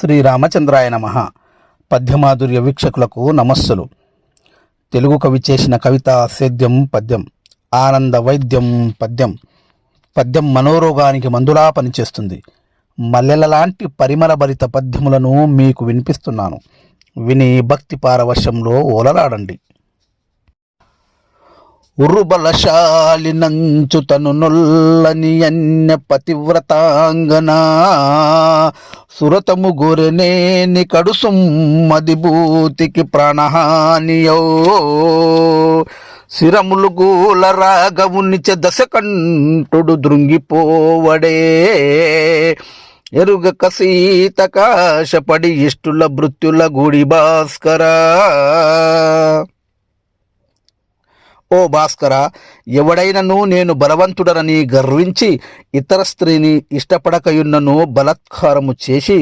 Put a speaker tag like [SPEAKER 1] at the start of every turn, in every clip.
[SPEAKER 1] శ్రీరామచంద్రాయ నమ. పద్యమాధుర్య వీక్షకులకు నమస్సులు. తెలుగు కవి చేసిన కవిత సేద్యం పద్యం ఆనంద వైద్యం పద్యం. పద్యం మనోరోగానికి మందులా పనిచేస్తుంది. మల్లెల లాంటి పరిమళ భరిత పద్యములను మీకు వినిపిస్తున్నాను. విని భక్తి పారవశ్యంలో ఓలలాడండి. ఉరుబలశాలినంచు తను నొల్లని అన్య పతివ్రతాంగనా. సురతము గోరెనేని కడుసుమ్మది భూతికి ప్రాణహానియో. శిరములు గూల రాగవునిచ దశకంఠుడు దృంగిపోవడే. ఎరుగక సీతకాశపడి ఇష్టుల మృత్యుల గుడి భాస్కరా. ఓ భాస్కర ఎవడైనను నేను బలవంతుడనని గర్వించి ఇతర స్త్రీని ఇష్టపడకయున్నను బలత్కారము చేసి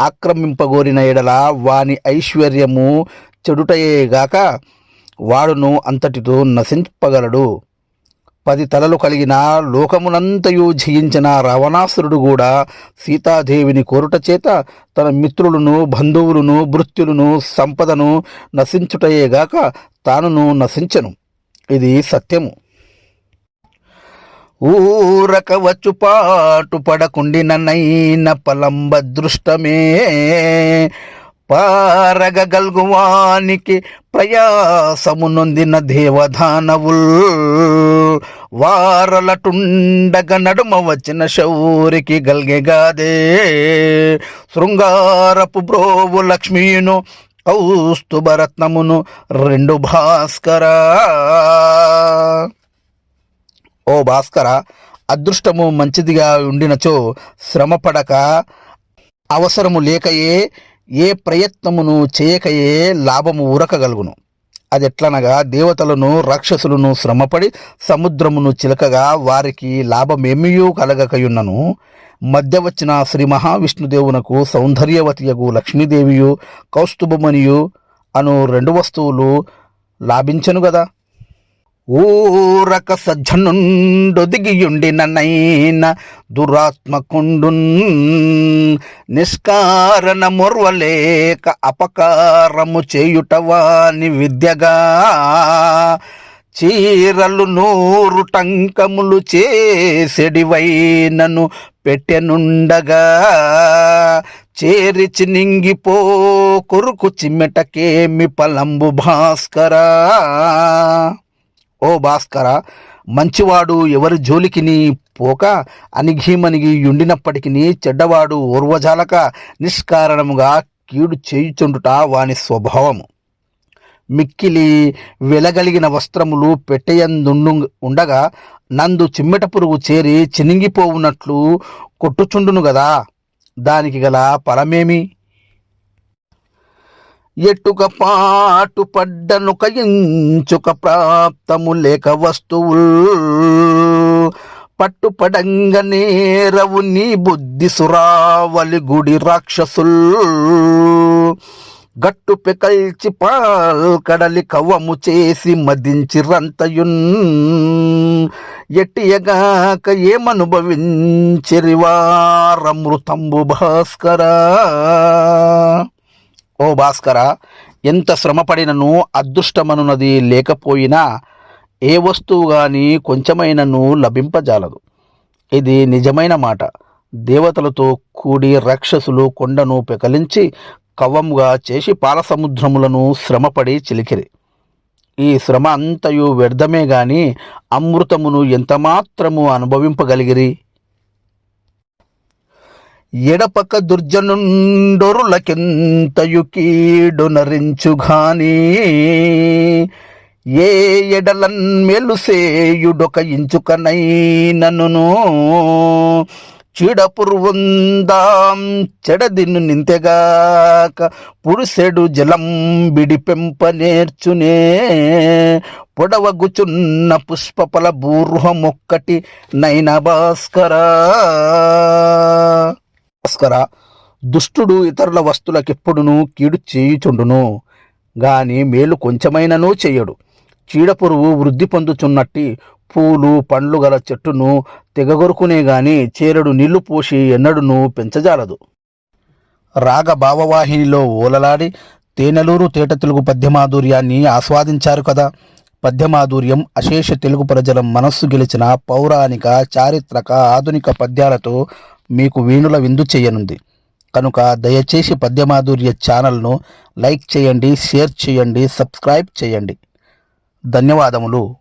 [SPEAKER 1] ఆక్రమింపగోరిన ఎడల వాని ఐశ్వర్యము చెడుటయేగాక వాడును అంతటితో నశింపగలడు. పది తలలు కలిగిన లోకమునంతయు జయించిన రావణాసురుడు కూడా సీతాదేవిని కోరుట చేత తన మిత్రులను బంధువులను భృత్యులను సంపదను నశించుటయేగాక తానును నశించను. ఇది సత్యము. ఊరక వచ్చు పాటు పడకుండి నన్నైన పలంబ దృష్టమే. పారగగల్గువానికి ప్రయాసము నొందిన దేవదానవుల్ వారలటుండగ నడుమ వచ్చిన శౌరికి గల్గెగాదే. శృంగారపు బ్రోవు లక్ష్మీను కౌస్తుభరత్నమును రెండు భాస్కరా. ఓ భాస్కర అదృష్టము మంచిదిగా ఉండినచో శ్రమపడక అవసరము లేకయే ఏ ప్రయత్నమును చేయకయే లాభము ఉరకగలుగును అది ఎట్లనగా దేవతలను రాక్షసులను శ్రమపడి సముద్రమును చిలకగా వారికి లాభమేమియూ కలగకయున్నను. మధ్య వచ్చిన శ్రీ మహావిష్ణుదేవునకు సౌందర్యవతియగు లక్ష్మీదేవియు కౌస్తుభమనియు అను రెండు వస్తువులు లాభించను గదా. ఊరక సజ్జనుండొదిగియుండి నన్నైన దురాత్మకుండున్ నిష్కారణ మొర్వలేక అపకారము చేయుటవాని విద్యగా చీరలు నూరు టంకములు చేసెడివైనను పెట్టెనుండగా? చేరిచి నింగిపో కొరుకు చిమ్మెటకేమి పలంబు భాస్కరా? ఓ భాస్కర మంచివాడు ఎవరి జోలికిని పోక? అనిఘీమనిగి ఉండినప్పటికీ చెడ్డవాడు ఓర్వజాలక? నిష్కారణముగా కీడు చేయుచుండుట వాని స్వభావము. మిక్కిలి వెలగలిగిన వస్త్రములు పెట్టయందుండు ఉండగా నందు చిమ్మెట పురుగు చేరి చినింగిపోవునట్లు కొట్టుచుండును గదా? దానికి గల ఫలమేమి? ఎట్టుక పాటు పడ్డను కయించుక ప్రాప్తము లేక వస్తువుల్ పట్టుపడంగ నేరవు నీ బుద్ధి సురావలి గుడి రాక్షసుల్ గట్టు పెకల్చి పాల్ కడలి కవ్వము చేసి మదించి రంతయున్ ఎట్టియగాక ఏమనుభవించిరివారమృతంబు భాస్కరా ఓ భాస్కర ఎంత శ్రమపడినను అదృష్టమనున్నది లేకపోయినా ఏ వస్తువు కానీ కొంచెమైనను లభింపజాలదు. ఇది నిజమైన మాట. దేవతలతో కూడి రాక్షసులు కొండను పెకలించి కవ్వముగా చేసి పాలసముద్రములను శ్రమపడి చిలికిరి. ఈ శ్రమ అంతయు వ్యర్థమే గాని అమృతమును ఎంతమాత్రము అనుభవింపగలిగిరి? ఎడపక దుర్జనుండొరులకెంతయు కీడు నరించుగాని? ఏ ఎడలన్ మెలుసేయుడొక ఇంచుకనైనను చిడపురువుందాం చెడదిన్ను నింతెగాక పురుసెడు జలం బిడి పెంప నేర్చునే పొడవగుచున్న పుష్పపల బూర్హమొక్కటి నైన భాస్కరా. భాస్కర దుష్టుడు ఇతరుల వస్తువులకెప్పుడునూ కీడు చేయుచుండును. గాని మేలు కొంచెమైననూ చేయడు. చీడపురువు వృద్ధి పొందుచున్నట్టి పూలు పండ్లు గల చెట్టును తెగగొరుకునే గాని చేరడు నీళ్ళు పోసి ఎన్నడును పెంచజాలదు. రాగ భావవాహినిలో ఓలలాడి తేనెలూరు తేట తెలుగు పద్యమాధుర్యాన్ని ఆస్వాదించారు కదా. పద్యమాధుర్యం అశేష తెలుగు ప్రజల మనస్సు గెలిచిన పౌరాణిక చారిత్రక ఆధునిక పద్యాలతో మీకు వీణుల విందు చేయనుంది. కనుక దయచేసి పద్యమాధుర్య ఛానల్ను లైక్ చేయండి షేర్ చేయండి సబ్స్క్రైబ్ చేయండి. ధన్యవాదములు.